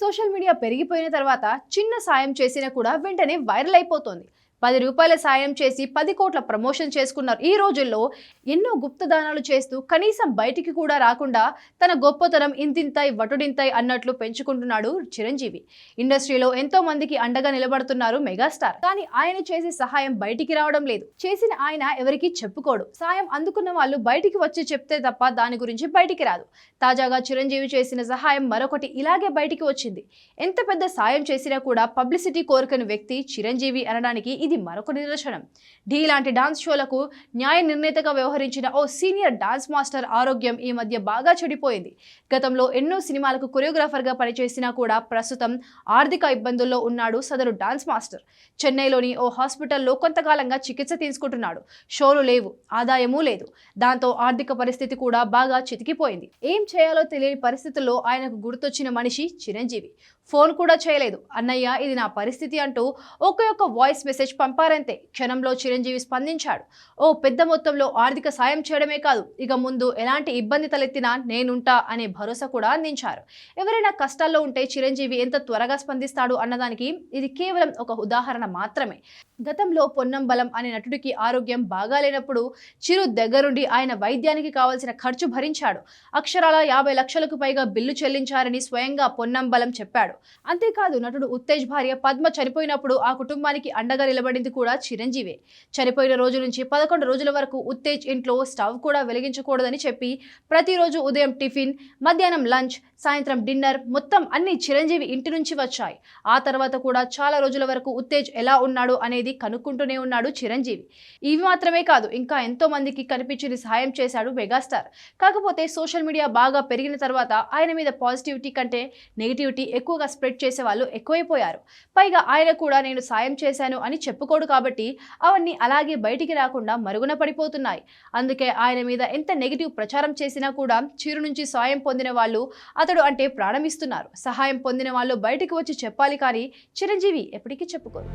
Social media పెరిగిపోయిన తర్వాత చిన్న సాయం చేసినా కూడా వెంటనే వైరల్ అయిపోతుంది. పది రూపాయల సాయం చేసి పది కోట్ల ప్రమోషన్ చేసుకున్నారు. ఈ రోజుల్లో ఎన్నో గుప్తదానాలు చేస్తూ కనీసం బయటికి కూడా రాకుండా తన గొప్పతనం ఇంతింతాయి వటుడింతాయి అన్నట్లు పెంచుకుంటున్నాడు చిరంజీవి. ఇండస్ట్రీలో ఎంతో మందికి అండగా నిలబడుతున్నారు మెగాస్టార్. కానీ ఆయన చేసే సహాయం బయటికి రావడం లేదు. చేసిన ఆయన ఎవరికి చెప్పుకోడు. సాయం అందుకున్న వాళ్ళు బయటికి వచ్చి చెప్తే తప్ప దాని గురించి బయటికి రాదు. తాజాగా చిరంజీవి చేసిన సహాయం మరొకటి ఇలాగే బయటికి వచ్చింది. ఎంత పెద్ద సాయం చేసినా కూడా పబ్లిసిటీ కోరుకుని వ్యక్తి చిరంజీవి అనడానికి ఇది మరొక నిదర్శనం. ఢీ లాంటి డాన్స్ షోలకు న్యాయ నిర్ణేతగా వ్యవహరించిన ఓ సీనియర్ డాన్స్ మాస్టర్ ఆరోగ్యం ఈ మధ్య బాగా చెడిపోయింది. గతంలో ఎన్నో సినిమాలకు కొరియోగ్రాఫర్గా పనిచేసినా కూడా ప్రస్తుతం ఆర్థిక ఇబ్బందుల్లో ఉన్నాడు సదరు డాన్స్ మాస్టర్. చెన్నైలోని ఓ హాస్పిటల్లో కొంతకాలంగా చికిత్స తీసుకుంటున్నాడు. షోలు లేవు ఆదాయమూ లేదు. దాంతో ఆర్థిక పరిస్థితి కూడా బాగా చితికిపోయింది. ఏం చేయాలో తెలియని పరిస్థితుల్లో ఆయనకు గుర్తొచ్చిన మనిషి చిరంజీవి. ఫోన్ కూడా చేయలేదు. అన్నయ్య ఇది నా పరిస్థితి అంటూ ఒకే ఒక్క వాయిస్ మెసేజ్ పంపారంతే. క్షణంలో చిరంజీవి స్పందించాడు. ఓ పెద్ద మొత్తంలో ఆర్థిక సాయం చేయడమే కాదు ఇక ముందు ఎలాంటి ఇబ్బంది తలెత్తినా నేనుంటా అనే భరోసా కూడా అందించారు. ఎవరైనా కష్టాల్లో ఉంటే చిరంజీవి ఎంత త్వరగా స్పందిస్తాడు అన్నదానికి ఇది కేవలం ఒక ఉదాహరణ మాత్రమే. గతంలో పొన్నం బలం అనే నటుడికి ఆరోగ్యం బాగాలేనప్పుడు చిరు దగ్గరుండి ఆయన వైద్యానికి కావాల్సిన ఖర్చు భరించాడు. అక్షరాల యాభై లక్షలకు పైగా బిల్లు చెల్లించారని స్వయంగా పొన్నం బలం చెప్పాడు. అంతేకాదు నటుడు ఉత్తేజ్ భార్య పద్మ చనిపోయినప్పుడు ఆ కుటుంబానికి అండగా నిలబడింది కూడా చిరంజీవే. చనిపోయిన రోజు నుంచి పదకొండు రోజుల వరకు ఉత్తేజ్ ఇంట్లో స్టవ్ కూడా వెలిగించకూడదని చెప్పి ప్రతిరోజు ఉదయం టిఫిన్ మధ్యాహ్నం లంచ్ సాయంత్రం డిన్నర్ మొత్తం అన్ని చిరంజీవి ఇంటి నుంచి వచ్చాయి. ఆ తర్వాత కూడా చాలా రోజుల వరకు ఉత్తేజ్ ఎలా ఉన్నాడు అనేది కనుక్కుంటూనే ఉన్నాడు చిరంజీవి. ఇవి మాత్రమే కాదు ఇంకా ఎంతో మందికి కనిపించని సహాయం చేశాడు మెగాస్టార్. కాకపోతే సోషల్ మీడియా బాగా పెరిగిన తర్వాత ఆయన మీద పాజిటివిటీ కంటే నెగిటివిటీ ఎక్కువగా స్ప్రెడ్ చేసే వాళ్ళు ఎక్కువైపోయారు. పైగా ఆయన కూడా నేను సాయం చేశాను అని చెప్పుకోడు కాబట్టి అవన్నీ అలాగే బయటికి రాకుండా మరుగున పడిపోతున్నాయి. అందుకే ఆయన మీద ఎంత నెగిటివ్ ప్రచారం చేసినా కూడా చిరు నుంచి సాయం పొందిన వాళ్ళు అతడు అంటే ప్రాణమిస్తున్నారు. సహాయం పొందిన వాళ్ళు బయటికి వచ్చి చెప్పాలి కానీ చిరంజీవి ఎప్పటికీ చెప్పుకోరు.